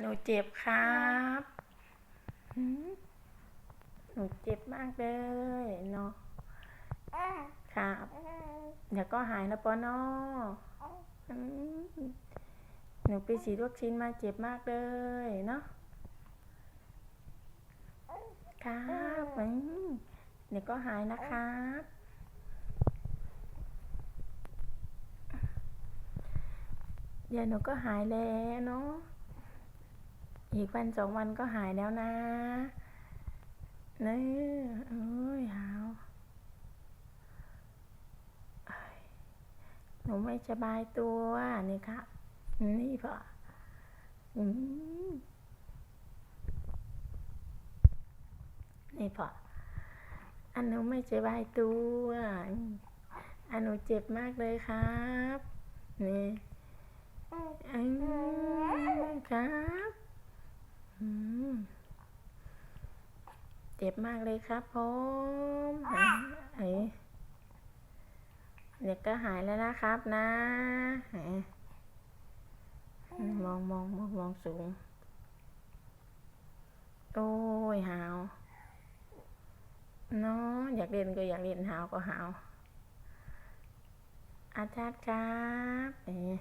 หนูเจ็บครับ หนูเจ็บมากเลยเนาะ ครับ เดี๋ยวก็หายนะปอนออืมหนูไปฉีดวัคซีนมาเจ็บมากเลยเนาะ ครับเดี๋ยวก็หายนะครับเดี๋ยวหนูก็หายแล้วเนาะ อีกวันสองวันก็หายแล้วนะนี่เอ้ยหาวหนูไม่สบายตัวนี่ครับ นี่พออืมนี่พออันหนูไม่สบายตัวอันหนูเจ็บมากเลยครับ นี่อครับ เจ็บมากเลยครับผมเอ้ยเดี๋ยวก็หายแล้วนะครับนะ มองมองมองมองสูง โอ้ยหาวเนาะอยากเล่นก็อยากเล่นหาวก็หาว อาจารย์ครับเอ้ย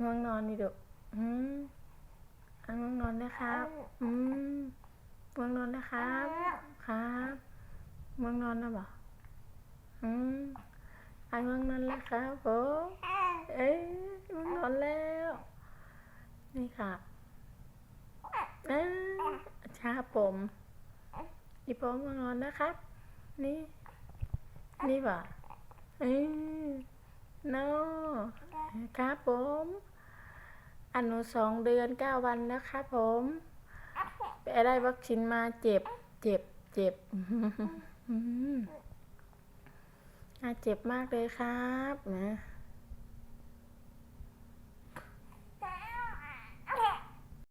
ง่วงนอนดิดุอืม อันง่วงนอนนะครับ อืมง่วงนอนนะครับ ครับง่วงนอนนะบ่อืมอันง่วงนอนแล้วครับผมเอ้ยง่วงนอนแล้ว นี่ค่ะเอ้ยชาผมนี่ผมง่วงนอนนะครับ นี่ นี่บ่เอ้ยโนครับผมอัน หนูสองเดือนเก้าวันนะคะผมไปได้วัคซีนมาเจ็บ เจ็บ เจ็บอะเจ็บมากเลยครับนะ